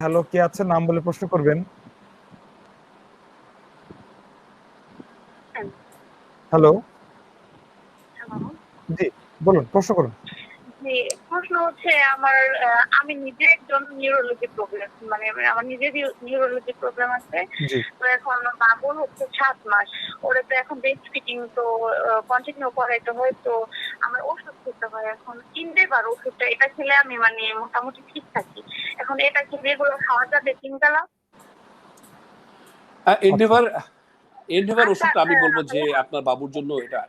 Hello কে আছেন? নাম বলে প্রশ্ন করবেন। হ্যালো। জি বলুন প্রশ্ন করুন। প্রশ্ন হচ্ছে আমার আমি নিজে একজন নিউরোলজি প্রবলেম মানে আমার নিজের নিউরোলজি প্রবলেম আছে তো এখন বাবুর হচ্ছে সাত মাস। ওরা তো এখন বেস্ট ফিটিং তো কন্টিনিউ করাইতে হয় তো আমার ওষুধ খেতে হয় এখন। ইনডেবার ওষুধটা এটা খেলে আমি মানে মোটামুটি ঠিক থাকি। এখন এটা কি রেগুলার খাওয়া যাবে এন্ডেভার এন্ডেভার আচ্ছা, ওষুধটা আমি আচ্ছা, বলব যে আপনার বাবুর জন্য এটা।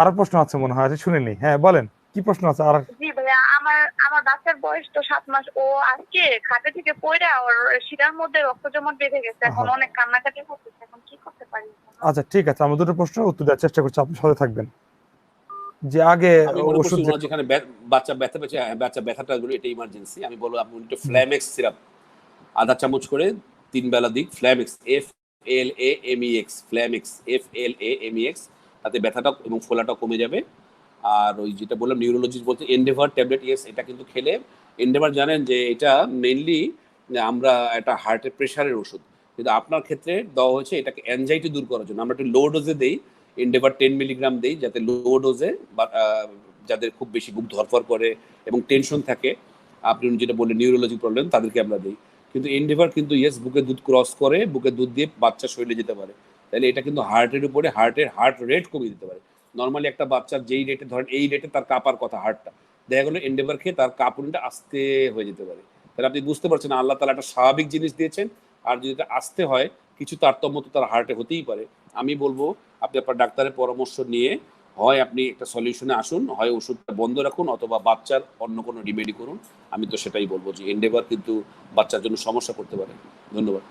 আরও প্রশ্ন আছে মনে হয় আচ্ছা, শুনে নি। হ্যাঁ বলেন কি প্রশ্ন আছে? আর জি ভাইয়া আমার আমার বাচ্চার বয়স তো সাত মাস। ও আজকে খাটে থেকে পড়ে ওর শিরার মধ্যে রক্ত জমাট বেঁধে গেছে। এখন অনেক কান্নাকাটি করতেছে এখন কি করতে পারি? আচ্ছা ঠিক আছে আমরা দুটো প্রশ্ন উত্তর দেওয়ার চেষ্টা করছি আপনি সাথে থাকবেন। যে আগে ওষুধ যেখানে বাচ্চা ব্যথা পেয়েছে হ্যাঁ, বাচ্চা ব্যথাটা বলি এটা ইমার্জেন্সি আমি বলব আপনি একটু ফ্ল্যামেক্স সিরাপ আধা চামচ করে তিন বেলা দিক Flamex F L A M E X Flamex F L A M E X তাতে ব্যথাটা এবং ফোলাটা কমে যাবে। আর ওই যেটা বললাম নিউরোলজিস্ট বলতে এন্ডেভার ট্যাবলেট ইয়েস এটা কিন্তু খেলে। এন্ডেভার জানেন যে এটা মেনলি আমরা একটা হার্টের প্রেশারের ওষুধ। কিন্তু আপনার ক্ষেত্রে দেওয়া হয়েছে এটাকে অ্যাংজাইটি দূর করার জন্য। আমরা একটু লো ডোজে দেই এন্ডেভার টেন মিলিগ্রাম দেই যাতে লো ডোজে যাদের খুব বেশি বুক ধরফর করে এবং টেনশন থাকে, আপনি যেটা বললেন নিউরোলজি প্রবলেম তাদেরকে আমরা দিই। কিন্তু এন্ডেভার কিন্তু ইয়েস বুকে দুধ ক্রস করে, বুকে দুধ দিয়ে বাচ্চা শরীরে যেতে পারে। তাহলে এটা কিন্তু হার্টের উপরে হার্টের হার্ট রেট কমিয়ে দিতে পারে। নর্মালি একটা বাচ্চার যেই রেটে ধরেন এই রেটে তার কাঁপার কথা হার্টটা দেখা গেলো এন্ডেভার খেয়ে তার কাঁপুনিটা আস্তে হয়ে যেতে পারে। তাহলে আপনি বুঝতে পারছেন, আল্লাহ তালা একটা স্বাভাবিক জিনিস দিয়েছেন। আর যদি এটা আসতে হয়, কিছু তারতম্য তো তার হার্টে হতেই পারে। আমি বলব, আপনি আপনার ডাক্তারের পরামর্শ নিয়ে হয় আপনি একটা সলিউশনে আসুন, হয় ওষুধটা বন্ধ রাখুন অথবা বাচ্চার অন্য কোনো রিমেডি করুন। আমি তো সেটাই বলব যে এন্ডেভার কিন্তু বাচ্চার জন্য সমস্যা করতে পারে। ধন্যবাদ।